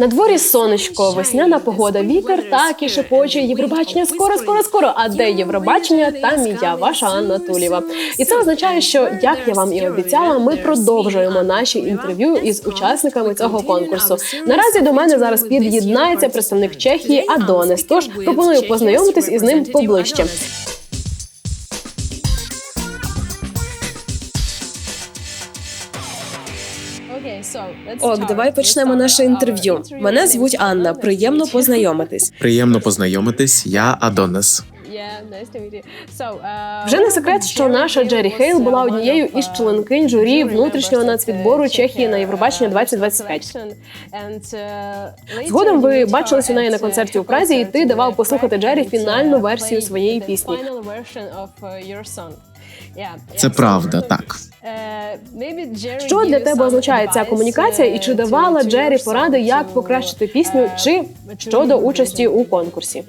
На дворі сонечко, весняна погода, вітер так і шепоче. Євробачення скоро, скоро, скоро. А де Євробачення? Там і я, ваша Анна Тулєва. І це означає, що як я вам і обіцяла, ми продовжуємо наші інтерв'ю із учасниками цього конкурсу. Наразі до мене зараз під'єднається представник Чехії Адонес. Тож пропоную познайомитись із ним поближче. Ок, давай почнемо наше інтерв'ю. Мене звуть Анна. Приємно познайомитись. Приємно познайомитись. Я Адонес. Вже не секрет, що наша Джері Хейл була однією із членкинь журі внутрішнього нацвідбору Чехії на Євробачення 2025. Згодом ви бачились у неї на концерті у Празі, і ти давав послухати Джері фінальну версію своєї пісні. Це правда, так. Що для тебе означає ця комунікація, і чи давала Джері поради, як покращити пісню, чи щодо участі у конкурсі?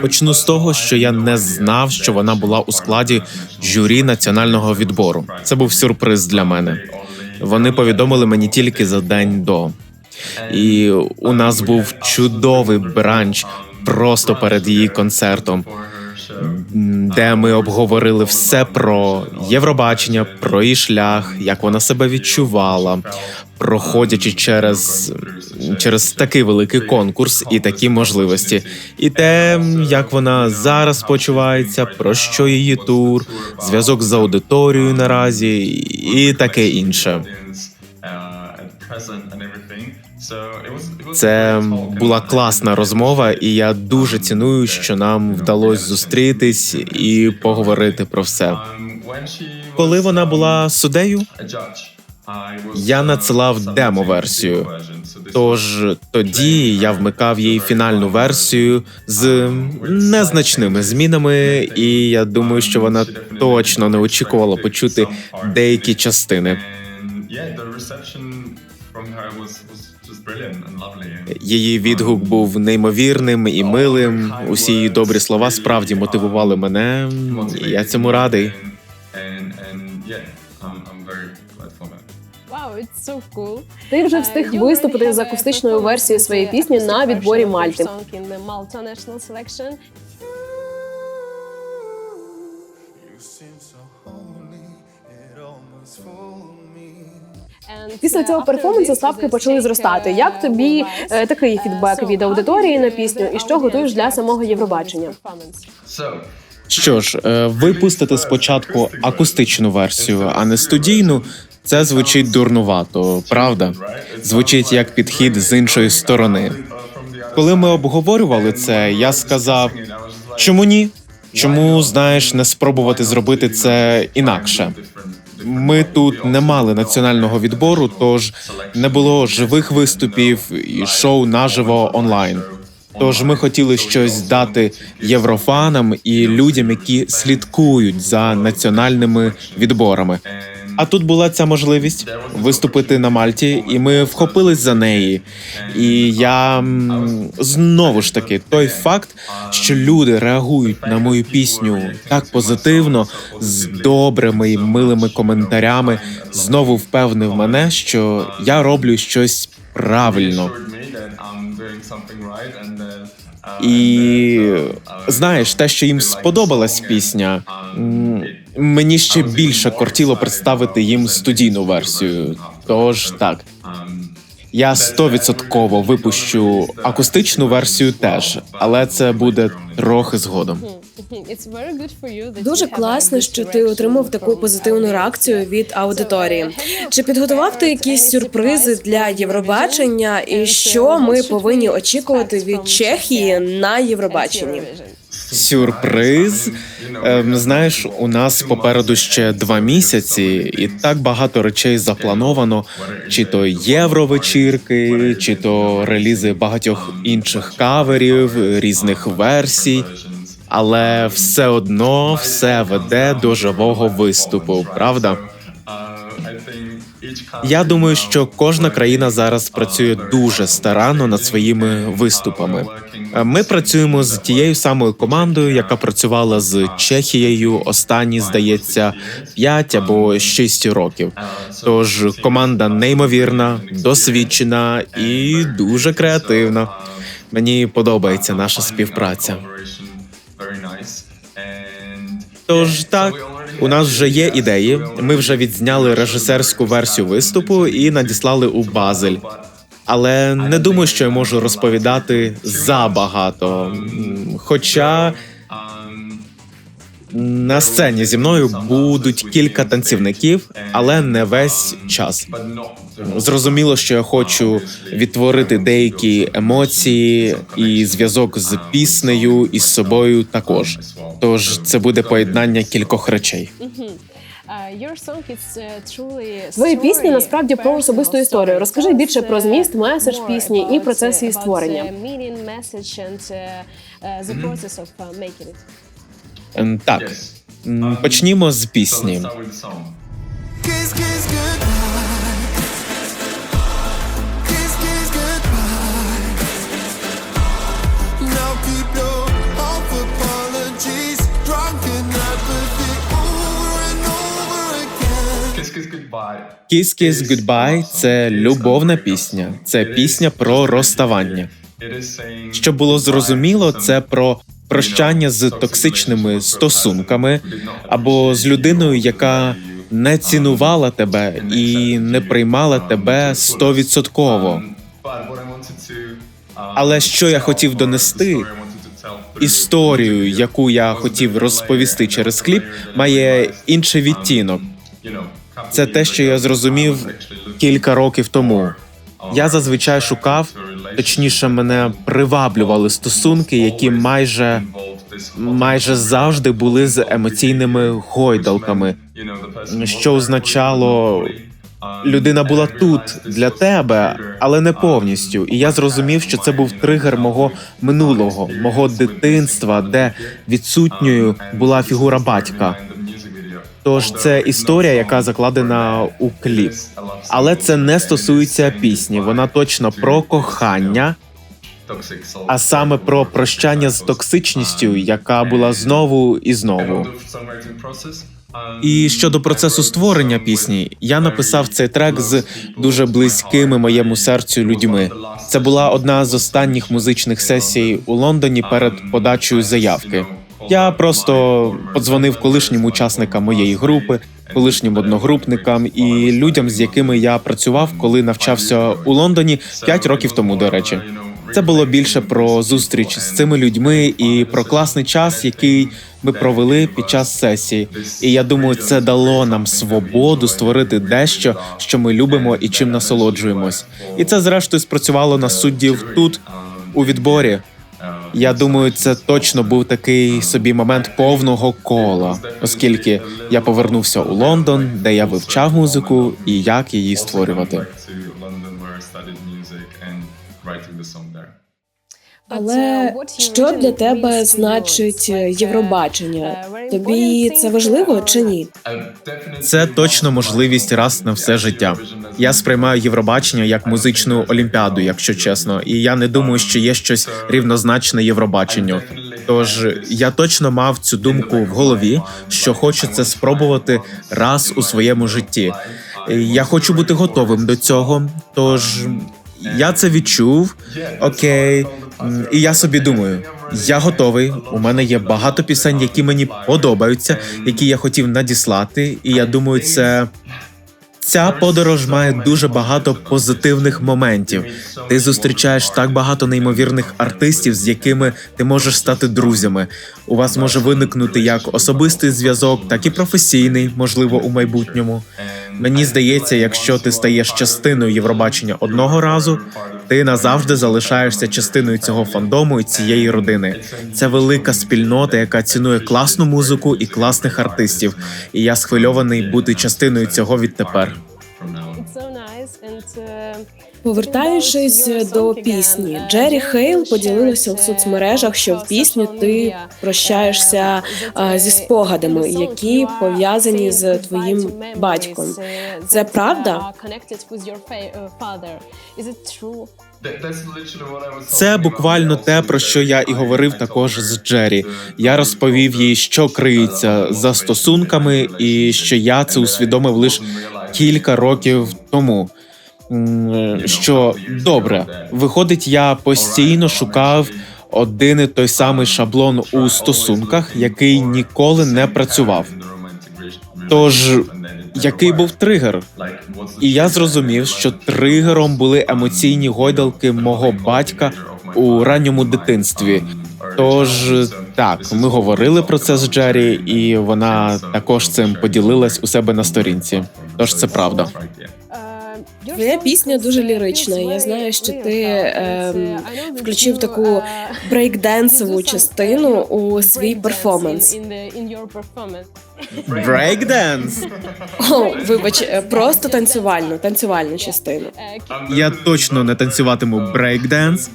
Почну з того, що я не знав, що вона була у складі журі національного відбору. Це був сюрприз для мене. Вони повідомили мені тільки за день до. І у нас був чудовий бранч просто перед її концертом, де ми обговорили все про Євробачення, про її шлях, як вона себе відчувала, проходячи через, через такий великий конкурс і такі можливості, і те, як вона зараз почувається, про що її тур, зв'язок з аудиторією наразі, і таке інше. Це була класна розмова, і я дуже ціную, що нам вдалося зустрітись і поговорити про все. Коли вона була суддею, я надсилав демо-версію. Тож тоді я вмикав їй фінальну версію з незначними змінами, і я думаю, що вона точно не очікувала почути деякі частини. Її відгук був неймовірним і милим. Усі її добрі слова справді мотивували мене. і Я цьому радий. Ти вже встиг виступити з акустичною версією своєї пісні на відборі Мальти. Після цього перформансу ставки почали зростати. Як тобі е, такий фідбек від аудиторії на пісню, і що готуєш для самого Євробачення? Що ж, е, випустити спочатку акустичну версію, а не студійну. Це звучить дурнувато, правда? Звучить як підхід з іншої сторони. Коли ми обговорювали це, я сказав: чому ні? Чому знаєш, не спробувати зробити це інакше? Ми тут не мали національного відбору, тож не було живих виступів і шоу наживо онлайн. Тож ми хотіли щось дати єврофанам і людям, які слідкують за національними відборами. А тут була ця можливість виступити на Мальті, і ми вхопились за неї. І я знову ж таки той факт, що люди реагують на мою пісню так позитивно, з добрими і милими коментарями, знову впевнив мене, що я роблю щось правильно. І знаєш, те, що їм сподобалась пісня, мені ще більше кортіло представити їм студійну версію. Тож так, я стовідсотково випущу акустичну версію теж, але це буде трохи згодом. Дуже класно, що ти отримав таку позитивну реакцію від аудиторії. Чи підготував ти якісь сюрпризи для Євробачення, і що ми повинні очікувати від Чехії на Євробаченні? Сюрприз. Ем, знаєш, у нас попереду ще два місяці, і так багато речей заплановано: чи то євровечірки, чи то релізи багатьох інших каверів, різних версій. Але все одно все веде до живого виступу, правда? Я думаю, що кожна країна зараз працює дуже старанно над своїми виступами. Ми працюємо з тією самою командою, яка працювала з Чехією останні, здається, 5 або 6 років. Тож команда неймовірна, досвідчена і дуже креативна. Мені подобається наша співпраця. Тож так, у нас вже є ідеї. Ми вже відзняли режисерську версію виступу і надіслали у Базель. Але не думаю, що я можу розповідати забагато. Хоча на сцені зі мною будуть кілька танцівників, але не весь час. Зрозуміло, що я хочу відтворити деякі емоції і зв'язок з піснею і з собою також. Тож це буде поєднання кількох речей. Твої пісні насправді про особисту історію. Розкажи більше про зміст, меседж пісні і процес її створення. Ем, Так, почнімо з пісні. Kiss, kiss, goodbye. Це любовна пісня. Це пісня про розставання. Щоб було зрозуміло, це про прощання з токсичними стосунками або з людиною, яка не цінувала тебе і не приймала тебе стовідсотково. Але що я хотів донести, історію, яку я хотів розповісти через кліп, має інший відтінок. Це те, що я зрозумів кілька років тому. Я зазвичай шукав, точніше, мене приваблювали стосунки, які майже майже завжди були з емоційними гойдалками. Що означало, Людина була тут для тебе, але не повністю. І я зрозумів, що це був тригер мого минулого, мого дитинства, де відсутньою була фігура батька. Тож це історія, яка закладена у кліп. Але це не стосується пісні. Вона точно про кохання, а саме про прощання з токсичністю, яка була знову і знову. І щодо процесу створення пісні, я написав цей трек з дуже близькими моєму серцю людьми. Це була одна з останніх музичних сесій у Лондоні перед подачею заявки. Я просто подзвонив колишнім учасникам моєї групи, колишнім одногрупникам і людям, з якими я працював, коли навчався у Лондоні 5 років тому. До речі, це було більше про зустріч з цими людьми і про класний час, який ми провели під час сесії. І я думаю, це дало нам свободу створити дещо, що ми любимо і чим насолоджуємось. І це зрештою спрацювало на суддів тут у відборі. Я думаю, це точно був такий собі момент повного кола, оскільки я повернувся у Лондон, де я вивчав музику і як її створювати. Але що для тебе значить Євробачення? Тобі це важливо чи ні? Це точно можливість раз на все життя. Я сприймаю Євробачення як музичну олімпіаду, якщо чесно, і я не думаю, що є щось рівнозначне Євробаченню. Тож я точно мав цю думку в голові, що хочу це спробувати раз у своєму житті. Я хочу бути готовим до цього. Тож я це відчув. Окей, і я собі думаю, я готовий. У мене є багато пісень, які мені подобаються, які я хотів надіслати. І я думаю, це ця подорож має дуже багато позитивних моментів. Ти зустрічаєш так багато неймовірних артистів, з якими ти можеш стати друзями. У вас може виникнути як особистий зв'язок, так і професійний, можливо, у майбутньому. Мені здається, якщо ти стаєш частиною Євробачення одного разу, ти назавжди залишаєшся частиною цього фандому і цієї родини. Це велика спільнота, яка цінує класну музику і класних артистів. І я схвильований бути частиною цього відтепер. Повертаючись до пісні, Джері Хейл поділилася в соцмережах, що в пісні ти прощаєшся зі спогадами, які пов'язані з твоїм батьком. Це правда? Це буквально те, про що я і говорив також з Джері. Я розповів їй, що криється за стосунками, і що я це усвідомив лише кілька років тому. М, Що добре, виходить, я постійно шукав один і той самий шаблон у стосунках, який ніколи не працював. Тож, який був тригер? І я зрозумів, що тригером були емоційні гойдалки мого батька у ранньому дитинстві. Тож так, ми говорили про це з Джері, і вона також цим поділилась у себе на сторінці. Тож це правда. Твоя пісня дуже лірична. Я знаю, що ти ем, включив таку брейкденсову частину у свій перформанс. Брейкденс! О, вибач, е, просто танцювальну, танцювальну частину. Я точно не танцюватиму брейкденс,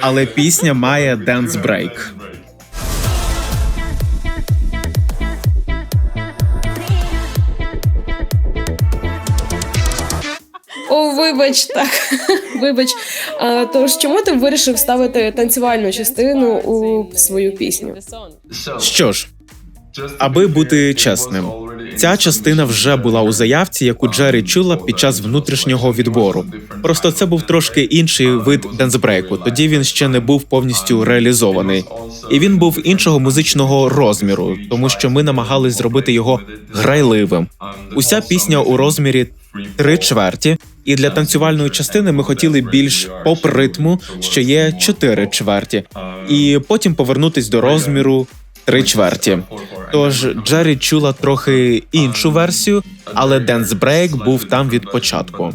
але пісня має денс брейк. Вибач, так. Вибач. А, тож чому ти вирішив ставити танцювальну частину у свою пісню? Що ж, аби бути чесним, ця частина вже була у заявці, яку Джері чула під час внутрішнього відбору. Просто це був трошки інший вид денсбрейку. Тоді він ще не був повністю реалізований, і він був іншого музичного розміру, тому що ми намагались зробити його грайливим. Уся пісня у розмірі три чверті, і для танцювальної частини ми хотіли більш поп ритму, що є чотири чверті, і потім повернутись до розміру три чверті. Тож Джері чула трохи іншу версію, але Break був там від початку.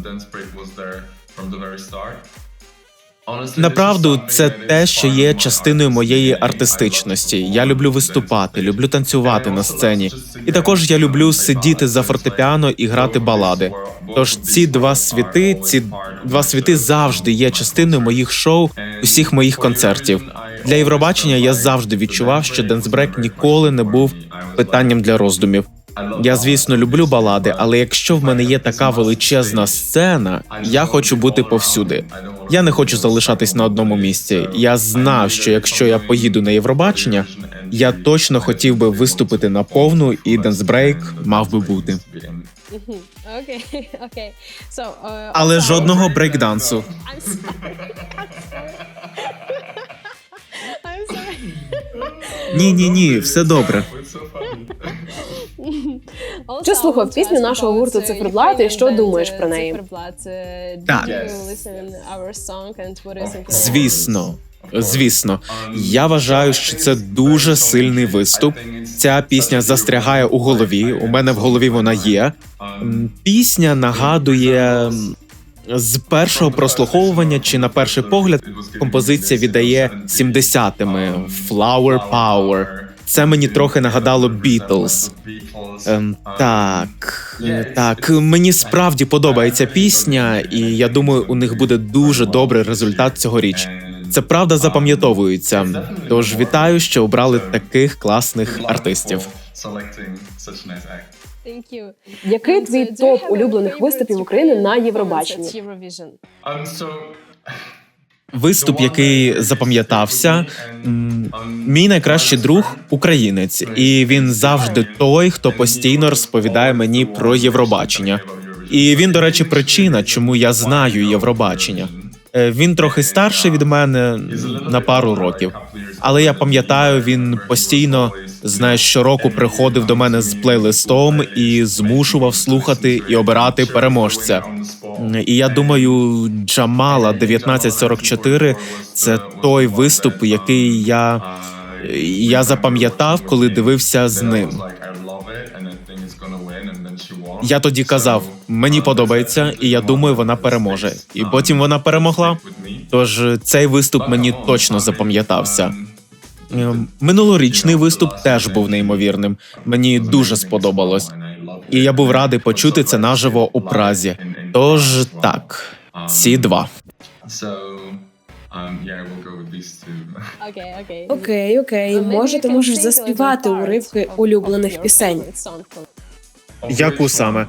Направду, це те, що є частиною моєї артистичності. Я люблю виступати, люблю танцювати на сцені, і також я люблю сидіти за фортепіано і грати балади. Тож ці два світи, ці два світи завжди є частиною моїх шоу, усіх моїх концертів. Для Євробачення я завжди відчував, що денсбрек ніколи не був питанням для роздумів. Я, звісно, люблю балади, але якщо в мене є така величезна сцена, я хочу бути повсюди. Я не хочу залишатись на одному місці. Я знав, що якщо я поїду на Євробачення, я точно хотів би виступити на повну, і денсбрейк мав би бути. Окей. Але жодного брейкдансу. Ні, ні, ні, все добре. Чи слухав пісню нашого гурту Циферблат і що думаєш про неї? Так. Звісно. Звісно, я вважаю, що це дуже сильний виступ. Ця пісня застрягає у голові. У мене в голові вона є. Пісня нагадує з першого прослуховування чи на перший погляд композиція віддає 70-ми Flower Power. Це мені трохи нагадало Beatles. Ем, так, е, так, мені справді подобається пісня, і я думаю, у них буде дуже добрий результат цьогоріч. Це правда запам'ятовується. Тож вітаю, що обрали таких класних артистів. Який твій топ улюблених виступів України на Євробаченні? Виступ, який запам'ятався, мій найкращий друг українець, і він завжди той, хто постійно розповідає мені про Євробачення. І він, до речі, причина, чому я знаю Євробачення. Е, Він трохи старший від мене на пару років, але я пам'ятаю, він постійно знаєш, щороку приходив до мене з плейлистом і змушував слухати і обирати переможця. І я думаю, Джамала 1944 – це той виступ, який я, я запам'ятав, коли дивився з ним. Я тоді казав, мені подобається, і я думаю, вона переможе. І потім вона перемогла. Тож цей виступ мені точно запам'ятався. Е, Минулорічний виступ теж був неймовірним. Мені дуже сподобалось, і я був радий почути це наживо у Празі. Тож так, Ці два. Um. Окей, окей. Може, ти можеш заспівати уривки улюблених пісень. Яку саме?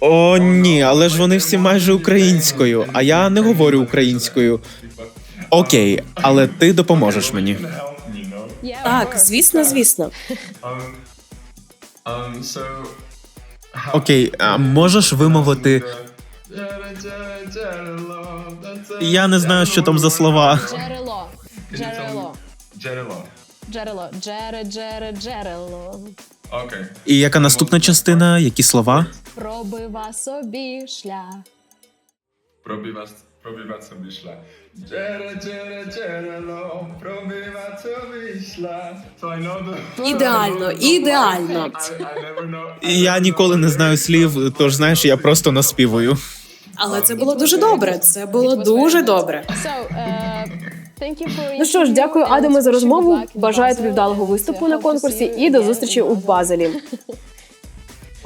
О, ні, але ж вони всі майже українською, а я не говорю українською. Окей, але ти допоможеш мені. Так, звісно, звісно. Um, um, so. Окей, а можеш вимовити. Я не знаю, що там за слова. Джерело. Джерело. Джерело. Джерело. Джере, джере, джерело. Окей. І яка наступна частина? Які слова? Пробива собі шлях. Pробивać sobie szlak. Джере, джере, джерело, Ідеально, ідеально. Я ніколи не знаю слів, тож знаєш, я просто наспівую. Але це було дуже добре. Це було дуже добре. Ну що ж, дякую, Адаме, за розмову. Бажаю тобі вдалого виступу на конкурсі і до зустрічі у Базелі.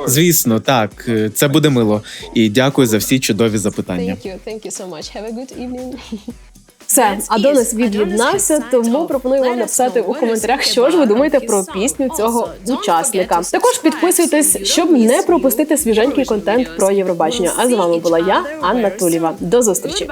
Звісно, так, це буде мило. І дякую за всі чудові запитання. Have a good evening. Все, Адонис від'єднався, тому пропоную вам написати у коментарях, що ж ви думаєте про пісню цього учасника. Також підписуйтесь, щоб не пропустити свіженький контент про Євробачення. А з вами була я, Анна Тулєва. До зустрічі.